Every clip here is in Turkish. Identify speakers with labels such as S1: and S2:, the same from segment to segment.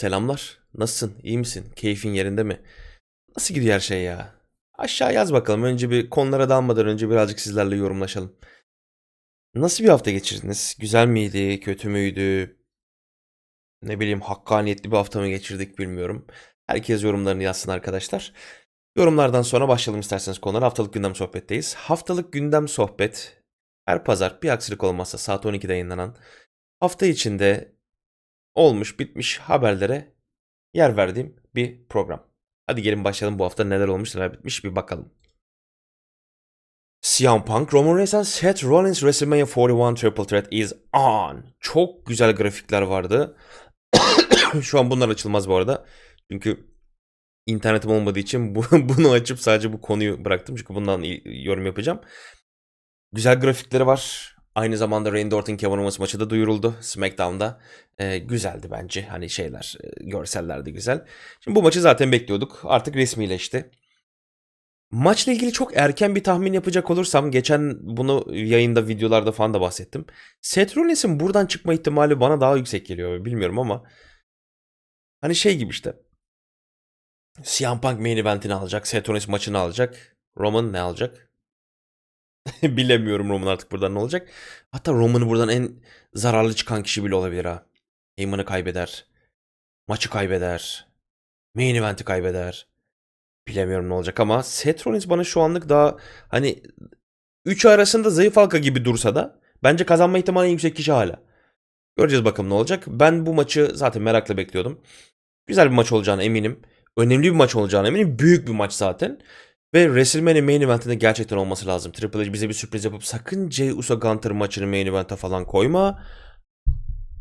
S1: Selamlar. Nasılsın? İyi misin? Keyfin yerinde mi? Nasıl gidiyor her şey ya? Aşağı yaz bakalım. Önce bir konulara dalmadan önce birazcık sizlerle yorumlaşalım. Nasıl bir hafta geçirdiniz? Güzel miydi? Kötü müydü? Ne bileyim hakkaniyetli bir hafta mı geçirdik bilmiyorum. Herkes yorumlarını yazsın arkadaşlar. Yorumlardan sonra başlayalım isterseniz konulara. Haftalık gündem sohbetteyiz. Haftalık gündem sohbet her pazar bir aksilik olmazsa saat 12'de yayınlanan hafta içinde olmuş bitmiş haberlere yer verdiğim bir program. Hadi gelin başlayalım bu hafta neler olmuş neler bitmiş bir bakalım. CM Punk, Roman Reigns and Seth Rollins WrestleMania 41 Triple Threat is on. Çok güzel grafikler vardı. Şu an bunlar açılmaz bu arada. Çünkü internetim olmadığı için bu, bunu açıp sadece bu konuyu bıraktım. Çünkü bundan yorum yapacağım. Güzel grafikleri var. Aynı zamanda Randy Orton Kevin Owens maçı da duyuruldu SmackDown'da. Ee, güzeldi bence. Hani şeyler, e, görseller de güzel. Şimdi bu maçı zaten bekliyorduk. Artık resmileşti. Maçla ilgili çok erken bir tahmin yapacak olursam geçen bunu yayında videolarda falan da bahsettim. Seth Rollins'in buradan çıkma ihtimali bana daha yüksek geliyor. Bilmiyorum ama hani şey gibi işte. CM Punk main eventini alacak. Seth Rollins maçını alacak. Roman ne alacak? Bilemiyorum Roman artık buradan ne olacak. Hatta Roman'ı buradan en zararlı çıkan kişi bile olabilir ha. Heyman'ı kaybeder. Maçı kaybeder. Main event'i kaybeder. Bilemiyorum ne olacak ama Seth Rollins bana şu anlık daha hani 3 arasında zayıf halka gibi dursa da bence kazanma ihtimali en yüksek kişi hala. Göreceğiz bakalım ne olacak. Ben bu maçı zaten merakla bekliyordum. Güzel bir maç olacağına eminim. Önemli bir maç olacağına eminim. Büyük bir maç zaten. Ve WrestleMania main eventinde gerçekten olması lazım. Triple H bize bir sürpriz yapıp sakın Jey Uso Gunter maçını main event'e falan koyma.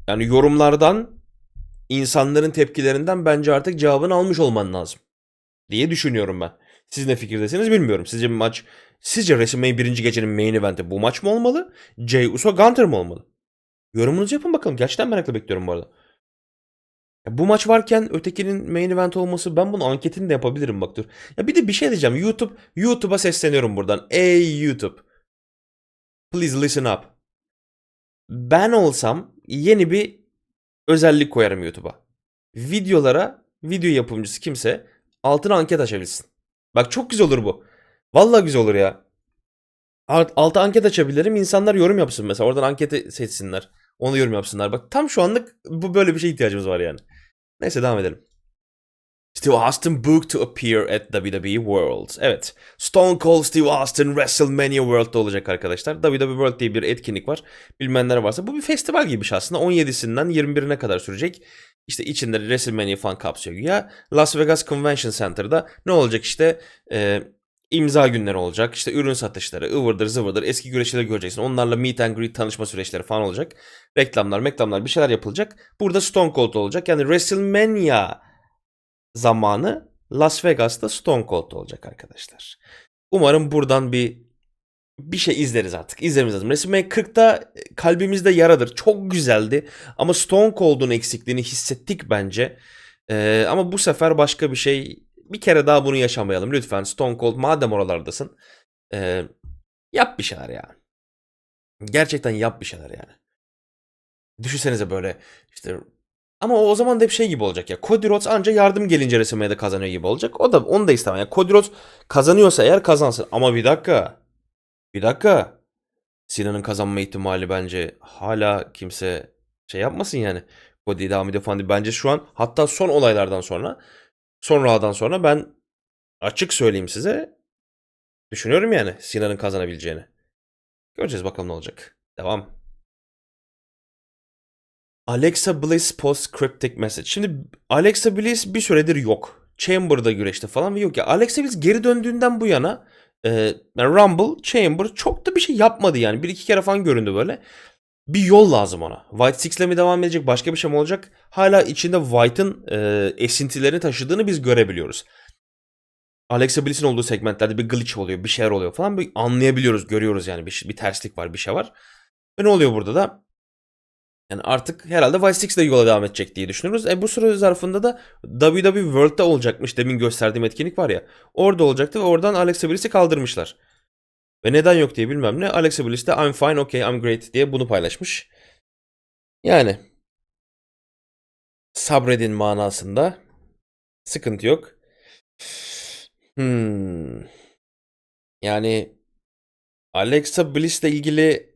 S1: Yani yorumlardan insanların tepkilerinden bence artık cevabını almış olman lazım. Diye düşünüyorum ben. Siz ne fikirdesiniz bilmiyorum. Sizce maç Sizce WrestleMania birinci gecenin main event'i bu maç mı olmalı? Jey Uso Gunter mı olmalı? Yorumunuzu yapın bakalım. Gerçekten merakla bekliyorum bu arada. Bu maç varken ötekinin main event olması ben bunun anketini de yapabilirim bak dur. Ya bir de bir şey diyeceğim. YouTube YouTube'a sesleniyorum buradan. Ey YouTube. Please listen up. Ben olsam yeni bir özellik koyarım YouTube'a. Videolara video yapımcısı kimse altına anket açabilsin. Bak çok güzel olur bu. Vallahi güzel olur ya. Alt, alta anket açabilirim. İnsanlar yorum yapsın mesela. Oradan anketi seçsinler. Onu yorum yapsınlar. Bak tam şu anlık bu böyle bir şey ihtiyacımız var yani. Neyse devam edelim. Steve Austin booked to appear at WWE Worlds. Evet. Stone Cold Steve Austin WrestleMania World'da olacak arkadaşlar. WWE World diye bir etkinlik var. Bilmeyenler varsa. Bu bir festival gibi bir şey aslında. 17'sinden 21'ine kadar sürecek. İşte içinde WrestleMania falan kapsıyor ya. Las Vegas Convention Center'da ne olacak işte e, imza günleri olacak. İşte ürün satışları, ıvırdır zıvırdır eski güreşçileri göreceksin. Onlarla meet and greet tanışma süreçleri falan olacak. Reklamlar, reklamlar bir şeyler yapılacak. Burada Stone Cold olacak. Yani WrestleMania zamanı Las Vegas'ta Stone Cold olacak arkadaşlar. Umarım buradan bir bir şey izleriz artık. İzlememiz lazım. WrestleMania 40'ta kalbimizde yaradır. Çok güzeldi. Ama Stone Cold'un eksikliğini hissettik bence. Ee, ama bu sefer başka bir şey. Bir kere daha bunu yaşamayalım. Lütfen Stone Cold madem oralardasın. ee, yap bir şeyler ya. Gerçekten yap bir şeyler yani. Düşünsenize böyle işte ama o, o zaman da hep şey gibi olacak ya. Cody Rhodes anca yardım gelince WrestleMania'da kazanıyor gibi olacak. O da onu da istemem. Yani Cody Rhodes kazanıyorsa eğer kazansın. Ama bir dakika. Bir dakika. Sinan'ın kazanma ihtimali bence hala kimse şey yapmasın yani. Cody devam ediyor falan değil. Bence şu an hatta son olaylardan sonra son Raw'dan sonra ben açık söyleyeyim size düşünüyorum yani Sinan'ın kazanabileceğini. Göreceğiz bakalım ne olacak. Devam. Alexa Bliss post cryptic message. Şimdi Alexa Bliss bir süredir yok. Chamber'da güreşti falan ve yok ya. Alexa Bliss geri döndüğünden bu yana e, Rumble, Chamber çok da bir şey yapmadı yani. Bir iki kere falan göründü böyle. Bir yol lazım ona. White Six'le mi devam edecek? Başka bir şey mi olacak? Hala içinde White'ın e, esintilerini taşıdığını biz görebiliyoruz. Alexa Bliss'in olduğu segmentlerde bir glitch oluyor, bir şeyler oluyor falan. Bir anlayabiliyoruz, görüyoruz yani bir, bir terslik var, bir şey var. Ve ne oluyor burada da? Yani artık herhalde Vice 6 de yola devam edecek diye düşünüyoruz. E bu süre zarfında da WWE World'da olacakmış. Demin gösterdiğim etkinlik var ya. Orada olacaktı ve oradan Alexa Bliss'i kaldırmışlar. Ve neden yok diye bilmem ne. Alexa Bliss de I'm fine, okay, I'm great diye bunu paylaşmış. Yani Sabredin manasında. Sıkıntı yok. Hmm. Yani Alexa Bliss'le ilgili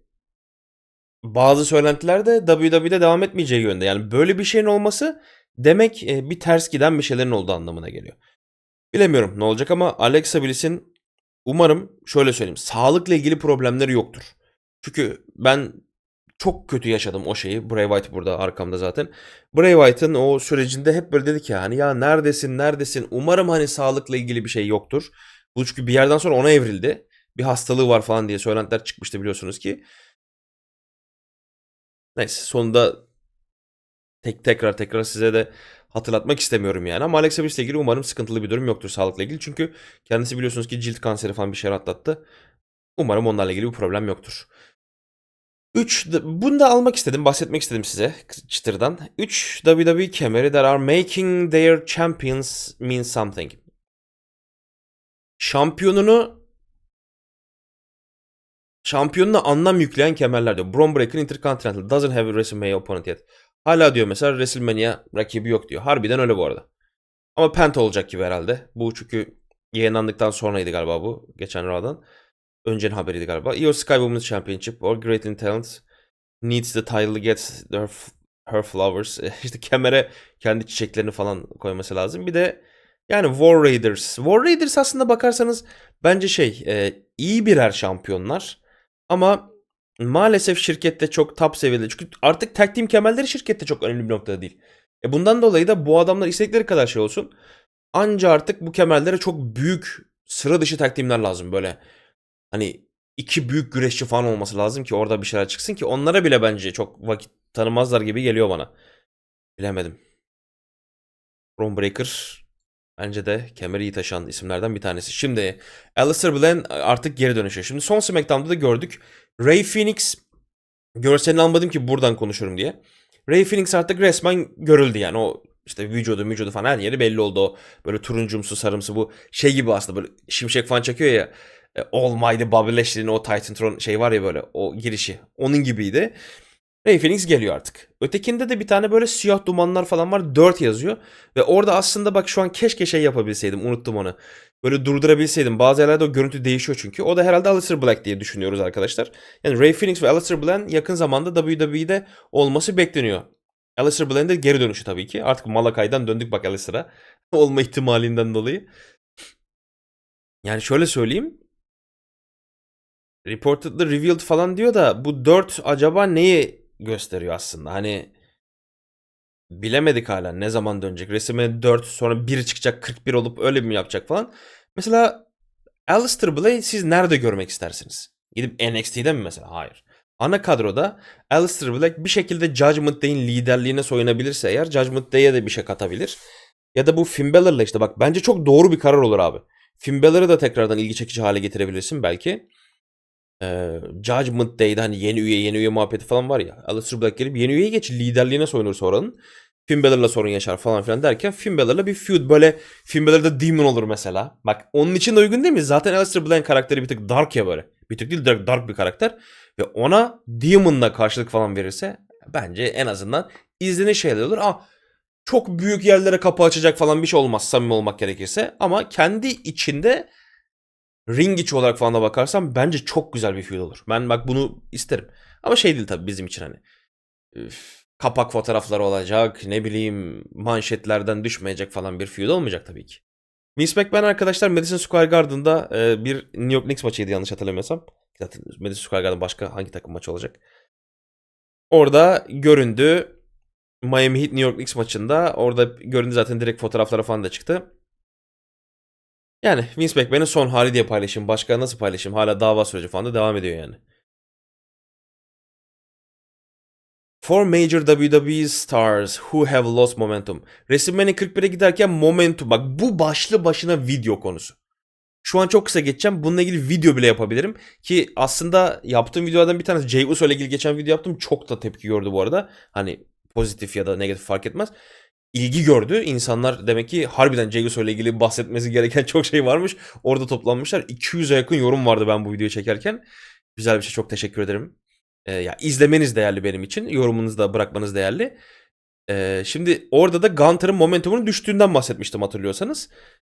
S1: bazı söylentiler de WWE'de devam etmeyeceği yönde. Yani böyle bir şeyin olması demek e, bir ters giden bir şeylerin olduğu anlamına geliyor. Bilemiyorum ne olacak ama Alexa Bliss'in umarım şöyle söyleyeyim sağlıkla ilgili problemleri yoktur. Çünkü ben çok kötü yaşadım o şeyi. Bray Wyatt burada arkamda zaten. Bray Wyatt'ın o sürecinde hep böyle dedik ya hani ya neredesin neredesin umarım hani sağlıkla ilgili bir şey yoktur. Bu çünkü bir yerden sonra ona evrildi. Bir hastalığı var falan diye söylentiler çıkmıştı biliyorsunuz ki. Neyse sonunda tek tekrar tekrar size de hatırlatmak istemiyorum yani. Ama Alexa Bliss'le ilgili umarım sıkıntılı bir durum yoktur sağlıkla ilgili. Çünkü kendisi biliyorsunuz ki cilt kanseri falan bir şey atlattı. Umarım onlarla ilgili bir problem yoktur. 3 bunu da almak istedim, bahsetmek istedim size çıtırdan. 3 WWE kemeri that are making their champions mean something. Şampiyonunu şampiyonuna anlam yükleyen kemerler diyor. Braun Breaker Intercontinental doesn't have a WrestleMania opponent yet. Hala diyor mesela WrestleMania rakibi yok diyor. Harbiden öyle bu arada. Ama Penta olacak gibi herhalde. Bu çünkü yayınlandıktan sonraydı galiba bu. Geçen Raw'dan. Öncenin haberiydi galiba. Io Sky Women's Championship or Great in Talent needs the title to get their, her flowers. İşte kemere kendi çiçeklerini falan koyması lazım. Bir de yani War Raiders. War Raiders aslında bakarsanız bence şey e, iyi birer şampiyonlar. Ama maalesef şirkette çok top seviyede. Çünkü artık tag team kemerleri şirkette çok önemli bir noktada değil. E bundan dolayı da bu adamlar istedikleri kadar şey olsun. Anca artık bu kemerlere çok büyük sıra dışı tag teamler lazım böyle. Hani iki büyük güreşçi falan olması lazım ki orada bir şeyler çıksın ki onlara bile bence çok vakit tanımazlar gibi geliyor bana. Bilemedim. Braun Breaker bence de kemeri iyi taşıyan isimlerden bir tanesi. Şimdi Alistair Black artık geri dönüşüyor. Şimdi son SmackDown'da da gördük. Ray Phoenix görselini almadım ki buradan konuşurum diye. Ray Phoenix artık resmen görüldü yani o işte vücudu vücudu falan her yeri belli oldu o böyle turuncumsu sarımsı bu şey gibi aslında böyle şimşek falan çakıyor ya e, Almighty Bobby o Titantron şey var ya böyle o girişi onun gibiydi. Ray Phoenix geliyor artık. Ötekinde de bir tane böyle siyah dumanlar falan var. 4 yazıyor. Ve orada aslında bak şu an keşke şey yapabilseydim. Unuttum onu. Böyle durdurabilseydim. Bazı yerlerde o görüntü değişiyor çünkü. O da herhalde Aleister Black diye düşünüyoruz arkadaşlar. Yani Ray Phoenix ve Aleister Black'ın yakın zamanda WWE'de olması bekleniyor. Aleister Black'ın da geri dönüşü tabii ki. Artık Malakay'dan döndük bak Aleister'a. Olma ihtimalinden dolayı. Yani şöyle söyleyeyim. Reportedly revealed falan diyor da bu 4 acaba neyi gösteriyor aslında? Hani bilemedik hala ne zaman dönecek. Resime 4 sonra 1 çıkacak 41 olup öyle mi yapacak falan. Mesela Alistair Black siz nerede görmek istersiniz? Gidip NXT'de mi mesela? Hayır. Ana kadroda Alistair Black bir şekilde Judgment Day'in liderliğine soyunabilirse eğer Judgment Day'e de bir şey katabilir. Ya da bu Finn Balor'la işte bak bence çok doğru bir karar olur abi. Finn Balor'ı da tekrardan ilgi çekici hale getirebilirsin belki. Ee, Judgment Day'de hani yeni üye yeni üye muhabbeti falan var ya. Alistair Black gelip yeni üyeye geç liderliğine soyunursa oranın. Finn Balor'la sorun yaşar falan filan derken Finn Balor'la bir feud böyle Finn Balor'da Demon olur mesela. Bak onun için de uygun değil mi? Zaten Alistair Black'in karakteri bir tık dark ya böyle. Bir tık değil dark, dark bir karakter. Ve ona Demon'la karşılık falan verirse bence en azından izlenir şeyler olur. Ah çok büyük yerlere kapı açacak falan bir şey olmaz samimi olmak gerekirse. Ama kendi içinde ring içi olarak falan da bakarsam bence çok güzel bir feud olur. Ben bak bunu isterim. Ama şey değil tabii bizim için hani. Üf, kapak fotoğrafları olacak. Ne bileyim manşetlerden düşmeyecek falan bir feud olmayacak tabii ki. Vince McMahon arkadaşlar Madison Square Garden'da e, bir New York Knicks maçıydı yanlış hatırlamıyorsam. Zaten Madison Square Garden başka hangi takım maçı olacak? Orada göründü. Miami Heat New York Knicks maçında. Orada göründü zaten direkt fotoğrafları falan da çıktı. Yani Vince McMahon'ın son hali diye paylaşım. Başka nasıl paylaşım? Hala dava süreci falan da devam ediyor yani. Four major WWE stars who have lost momentum. WrestleMania 41'e giderken momentum. Bak bu başlı başına video konusu. Şu an çok kısa geçeceğim. Bununla ilgili video bile yapabilirim. Ki aslında yaptığım videolardan bir tanesi Jey Uso ile ilgili geçen video yaptım. Çok da tepki gördü bu arada. Hani pozitif ya da negatif fark etmez. İlgi gördü. İnsanlar demek ki harbiden Jey Uso ile ilgili bahsetmesi gereken çok şey varmış. Orada toplanmışlar. 200'e yakın yorum vardı ben bu videoyu çekerken. Güzel bir şey. Çok teşekkür ederim. Ee, ya izlemeniz değerli benim için. Yorumunuzu da bırakmanız değerli. Ee, şimdi orada da Gunter'ın momentumunun düştüğünden bahsetmiştim hatırlıyorsanız.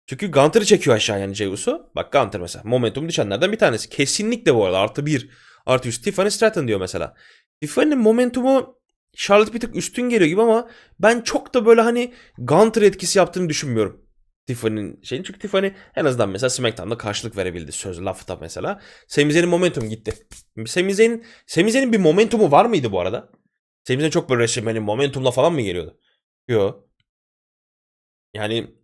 S1: Çünkü Gunter'ı çekiyor aşağı yani Zeus'u. Bak Gunter mesela momentum düşenlerden bir tanesi. Kesinlikle bu arada artı bir artı üst Tiffany Stratton diyor mesela. Tiffany'nin momentumu Charlotte bir tık üstün geliyor gibi ama ben çok da böyle hani Gunter etkisi yaptığını düşünmüyorum. Tiffany'nin şeyini. Çünkü Tiffany en azından mesela SmackDown'da karşılık verebildi söz lafta mesela. Sami Zayn'in momentum gitti. Sami Zayn'in Sami Zayn'in bir momentumu var mıydı bu arada? Sami Zayn çok böyle WrestleMania'nin momentumla falan mı geliyordu? Yok. Yani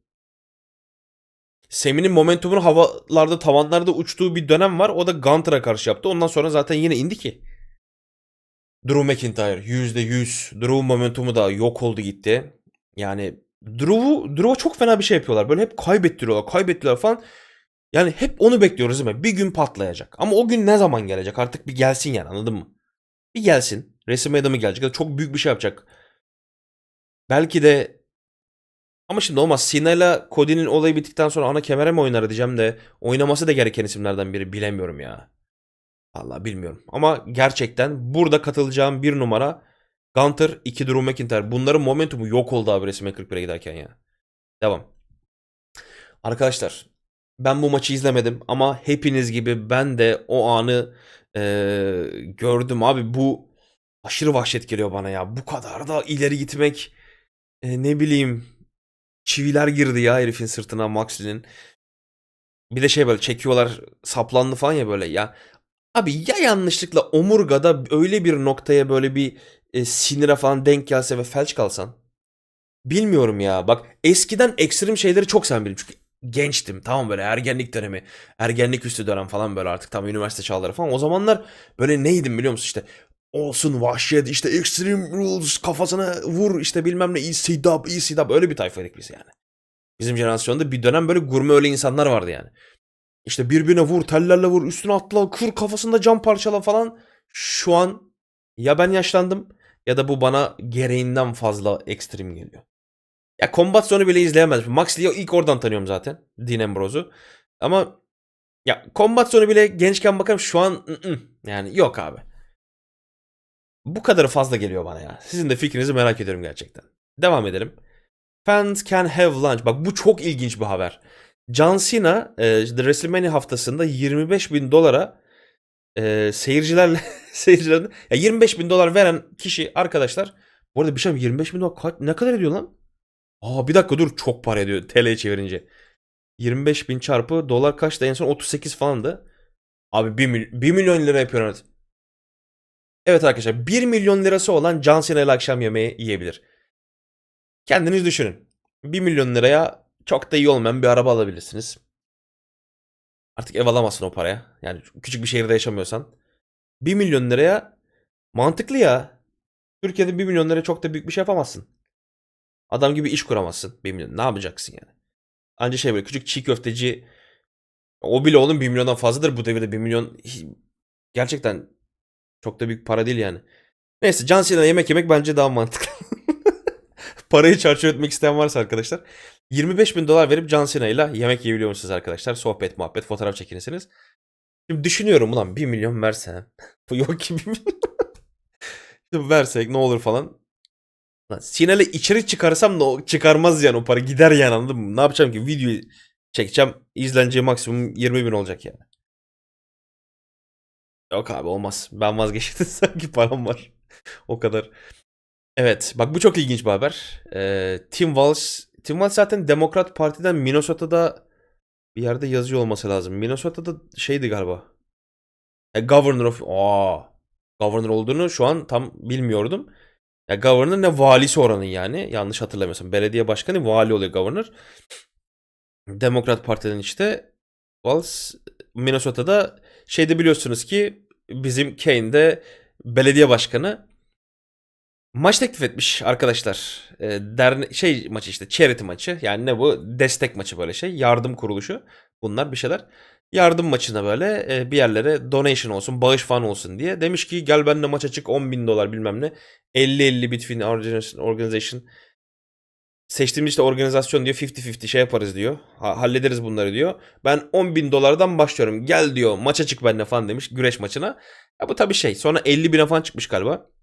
S1: Sami'nin momentumunu havalarda tavanlarda uçtuğu bir dönem var. O da Gunter'a karşı yaptı. Ondan sonra zaten yine indi ki. Drew McIntyre %100. Drew momentumu da yok oldu gitti. Yani Drew'u Drew'a çok fena bir şey yapıyorlar. Böyle hep kaybettiriyorlar, kaybettiriyorlar falan. Yani hep onu bekliyoruz değil mi? Bir gün patlayacak. Ama o gün ne zaman gelecek? Artık bir gelsin yani anladın mı? Bir gelsin. WrestleMania'da mı gelecek? Ya çok büyük bir şey yapacak. Belki de ama şimdi olmaz. Sina'yla Cody'nin olayı bittikten sonra ana kemere mi oynar diyeceğim de oynaması da gereken isimlerden biri. Bilemiyorum ya. Vallahi bilmiyorum. Ama gerçekten burada katılacağım bir numara Gunter, 2 Drew McIntyre. Bunların momentumu yok oldu abi WrestleMania 41'e giderken ya. Devam. Arkadaşlar ben bu maçı izlemedim ama hepiniz gibi ben de o anı eee, gördüm abi. Bu aşırı vahşet geliyor bana ya. Bu kadar da ileri gitmek e, ne bileyim çiviler girdi ya herifin sırtına Maxley'nin. Bir de şey böyle çekiyorlar saplandı falan ya böyle ya. Abi ya yanlışlıkla omurgada öyle bir noktaya böyle bir e, sinire falan denk gelse ve felç kalsan. Bilmiyorum ya. Bak eskiden ekstrem şeyleri çok seven biriyim. Çünkü gençtim. Tamam böyle ergenlik dönemi. Ergenlik üstü dönem falan böyle artık tam üniversite çağları falan. O zamanlar böyle neydim biliyor musun işte. Olsun vahşet işte extreme rules kafasına vur işte bilmem ne ECW ECW öyle bir tayfaydık biz yani. Bizim jenerasyonda bir dönem böyle gurme öyle insanlar vardı yani. İşte birbirine vur, tellerle vur, üstüne atla, kır kafasında cam parçala falan. Şu an ya ben yaşlandım ya da bu bana gereğinden fazla ekstrem geliyor. Ya kombat sonu bile izleyemez. Maxley'i ilk oradan tanıyorum zaten. Dean Ambrose'u. Ama ya kombat sonu bile gençken bakarım şu an ı-ı. yani yok abi. Bu kadarı fazla geliyor bana ya. Sizin de fikrinizi merak ediyorum gerçekten. Devam edelim. Fans can have lunch. Bak bu çok ilginç bir haber. John Cena e, işte WrestleMania haftasında 25 bin dolara e, seyircilerle seyircilerden ya 25 bin dolar veren kişi arkadaşlar bu arada bir şey mi? 25 bin dolar kaç- ne kadar ediyor lan? Aa bir dakika dur çok para ediyor TL'ye çevirince. 25 bin çarpı dolar kaçtı en son 38 falandı. Abi 1, mil- 1 milyon lira yapıyor evet. Evet arkadaşlar 1 milyon lirası olan John Cena ile akşam yemeği yiyebilir. Kendiniz düşünün. 1 milyon liraya çok da iyi olmayan bir araba alabilirsiniz. Artık ev alamazsın o paraya. Yani küçük bir şehirde yaşamıyorsan. 1 milyon liraya mantıklı ya. Türkiye'de 1 milyon liraya çok da büyük bir şey yapamazsın. Adam gibi iş kuramazsın. 1 milyon. Ne yapacaksın yani? Anca şey böyle küçük çiğ köfteci o bile oğlum 1 milyondan fazladır bu devirde 1 milyon gerçekten çok da büyük para değil yani. Neyse John Cena'ya yemek yemek bence daha mantıklı. Parayı çarçur etmek isteyen varsa arkadaşlar 25 bin dolar verip John Cena ile yemek yiyebiliyor musunuz arkadaşlar? Sohbet, muhabbet, fotoğraf çekinirsiniz. Şimdi düşünüyorum ulan 1 milyon versem. Yok ki 1 milyon. Versek ne olur falan. Lan Sinel'e içerik çıkarsam da çıkarmaz yani o para gider yani anladın mı? Ne yapacağım ki videoyu çekeceğim izleneceği maksimum 20 bin olacak yani. Yok abi olmaz. Ben vazgeçtim sanki param var. o kadar. Evet bak bu çok ilginç bir haber. Ee, Tim Walz, Tim Walz zaten Demokrat Parti'den Minnesota'da bir yerde yazıyor olması lazım. Minnesota'da şeydi galiba. E, governor of... Aa, governor olduğunu şu an tam bilmiyordum. Ya governor ne valisi oranın yani. Yanlış hatırlamıyorsam. Belediye başkanı vali oluyor governor. Demokrat Parti'den işte Walz Minnesota'da şeyde biliyorsunuz ki bizim Kane'de belediye başkanı maç teklif etmiş arkadaşlar. E, derne şey maçı işte charity maçı. Yani ne bu? Destek maçı böyle şey. Yardım kuruluşu. Bunlar bir şeyler. Yardım maçına böyle e, bir yerlere donation olsun, bağış falan olsun diye. Demiş ki gel benimle maça çık 10 bin dolar bilmem ne. 50-50 between organization, organization. Seçtiğimiz işte organizasyon diyor 50-50 şey yaparız diyor. Ha- hallederiz bunları diyor. Ben 10 bin dolardan başlıyorum. Gel diyor maça çık benimle falan demiş güreş maçına. Ya bu tabii şey. Sonra 50 bine falan çıkmış galiba.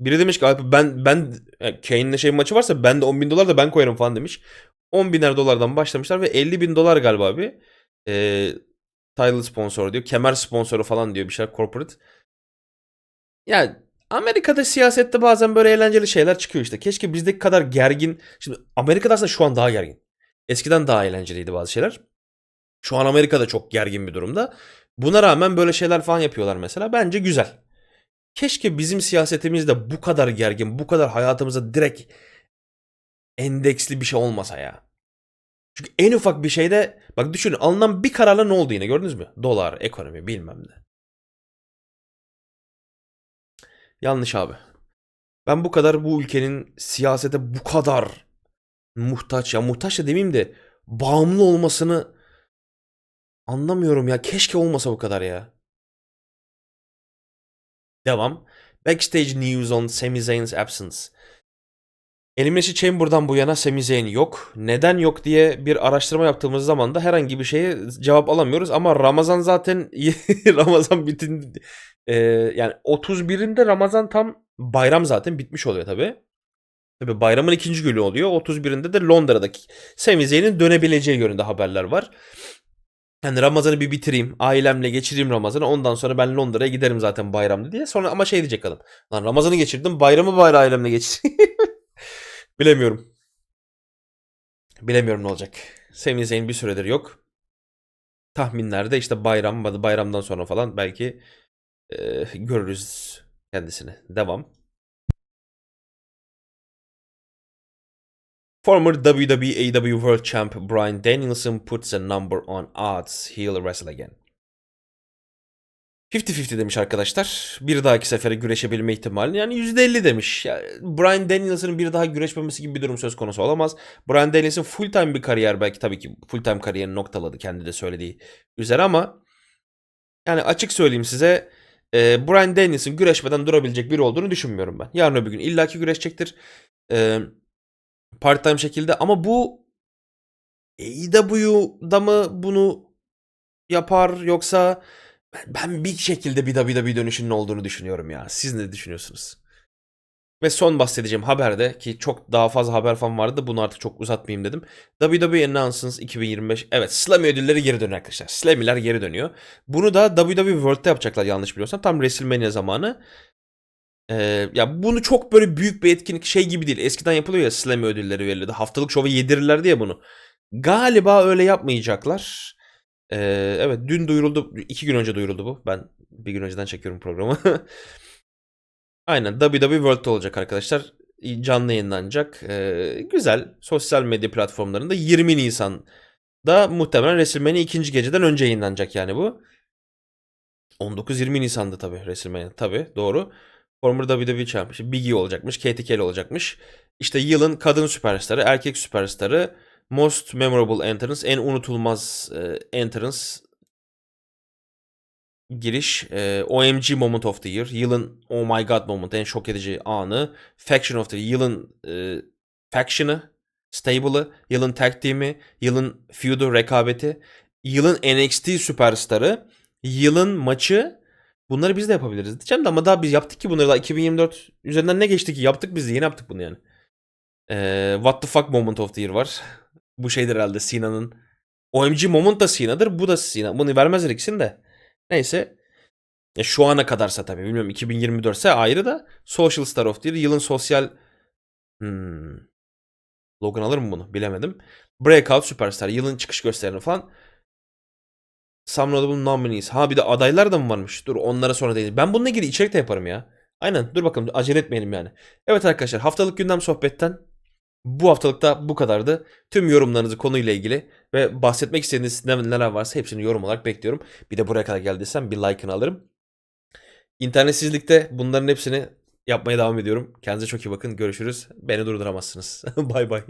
S1: Biri demiş ki Alp ben ben e, Kane'le şey maçı varsa ben de 10 bin dolar da ben koyarım falan demiş. 10 biner dolardan başlamışlar ve 50 bin dolar galiba abi. E, title sponsor diyor. Kemer sponsoru falan diyor bir şeyler corporate. Yani Amerika'da siyasette bazen böyle eğlenceli şeyler çıkıyor işte. Keşke bizdeki kadar gergin. Şimdi Amerika'da aslında şu an daha gergin. Eskiden daha eğlenceliydi bazı şeyler. Şu an Amerika'da çok gergin bir durumda. Buna rağmen böyle şeyler falan yapıyorlar mesela. Bence güzel. Keşke bizim siyasetimiz de bu kadar gergin, bu kadar hayatımıza direkt endeksli bir şey olmasa ya. Çünkü en ufak bir şeyde bak düşünün alınan bir kararla ne oldu yine gördünüz mü? Dolar, ekonomi bilmem ne. Yanlış abi. Ben bu kadar bu ülkenin siyasete bu kadar muhtaç ya muhtaç da demeyeyim de bağımlı olmasını anlamıyorum ya. Keşke olmasa bu kadar ya. Devam. Backstage news on Sami Zayn's absence. Elimination Chamber'dan bu yana Sami Zayn yok. Neden yok diye bir araştırma yaptığımız zaman da herhangi bir şeye cevap alamıyoruz. Ama Ramazan zaten Ramazan bitin e, yani 31'inde Ramazan tam bayram zaten bitmiş oluyor tabi. Tabi bayramın ikinci günü oluyor. 31'inde de Londra'daki Sami Zayn'in dönebileceği yönünde haberler var. Yani Ramazan'ı bir bitireyim. Ailemle geçireyim Ramazan'ı. Ondan sonra ben Londra'ya giderim zaten bayramda diye. Sonra ama şey diyecek adam. Lan Ramazan'ı geçirdim. Bayramı bari ailemle geçireyim. Bilemiyorum. Bilemiyorum ne olacak. Sami Zayn bir süredir yok. Tahminlerde işte bayram, bayramdan sonra falan belki e, görürüz kendisini. Devam. Former WWE AEW World Champ Bryan Danielson puts a number on odds. He'll wrestle again. 50-50 demiş arkadaşlar. Bir dahaki sefere güreşebilme ihtimali yani %50 demiş. Yani Bryan Danielson'ın bir daha güreşmemesi gibi bir durum söz konusu olamaz. Bryan Danielson full time bir kariyer belki tabii ki full time kariyerini noktaladı kendi de söylediği üzere ama yani açık söyleyeyim size e, Bryan Danielson güreşmeden durabilecek biri olduğunu düşünmüyorum ben. Yarın öbür gün illaki güreşecektir. E, part time şekilde ama bu AEW'da mı bunu yapar yoksa ben bir şekilde bir WWE dönüşünün olduğunu düşünüyorum ya. Siz ne düşünüyorsunuz? Ve son bahsedeceğim haberde ki çok daha fazla haber falan vardı. Bunu artık çok uzatmayayım dedim. WWE Announces 2025. Evet Slammy ödülleri geri dönüyor arkadaşlar. Slammy'ler geri dönüyor. Bunu da WWE World'da yapacaklar yanlış biliyorsam. Tam WrestleMania zamanı. Ee, ya bunu çok böyle büyük bir etkinlik şey gibi değil. Eskiden yapılıyor ya Slammy ödülleri verildi. Haftalık şova yedirirlerdi ya bunu. Galiba öyle yapmayacaklar. Ee, evet dün duyuruldu. iki gün önce duyuruldu bu. Ben bir gün önceden çekiyorum programı. Aynen WWE World'da olacak arkadaşlar. Canlı yayınlanacak. Ee, güzel. Sosyal medya platformlarında 20 Nisan'da muhtemelen WrestleMania ikinci geceden önce yayınlanacak yani bu. 19-20 Nisan'da tabii WrestleMania. Tabii doğru. Former WWE Championship Big E olacakmış. Katie Kelly olacakmış. İşte yılın kadın süperstarı, erkek süperstarı, Most Memorable Entrance, en unutulmaz e, entrance giriş, e, OMG Moment of the Year, yılın Oh My God Moment, en şok edici anı, Faction of the Year, yılın e, Faction'ı, Stable'ı, yılın Tag Team'i, yılın Feud'u, rekabeti, yılın NXT süperstarı, yılın maçı, bunları biz de yapabiliriz diyeceğim de ama daha biz yaptık ki bunları daha 2024 üzerinden ne geçti ki yaptık biz de yeni yaptık bunu yani. E, What the fuck Moment of the Year var. Bu şeydir herhalde Sina'nın. OMG Moment da Sina'dır. Bu da Sina. Bunu vermezler ikisini de. Neyse. Ya şu ana kadarsa tabii. Bilmiyorum 2024 ise ayrı da. Social Star of the Year. Yılın sosyal... Hmm. Logan alır mı bunu? Bilemedim. Breakout Superstar. Yılın çıkış gösterini falan. Some Notable Nominees. Ha bir de adaylar da mı varmış? Dur onlara sonra değil. Ben bununla ilgili içerik de yaparım ya. Aynen dur bakalım acele etmeyelim yani. Evet arkadaşlar haftalık gündem sohbetten bu haftalıkta bu kadardı. Tüm yorumlarınızı konuyla ilgili ve bahsetmek istediğiniz neler varsa hepsini yorum olarak bekliyorum. Bir de buraya kadar geldiysen bir like'ını alırım. İnternetsizlikte bunların hepsini yapmaya devam ediyorum. Kendinize çok iyi bakın. Görüşürüz. Beni durduramazsınız. bay bay.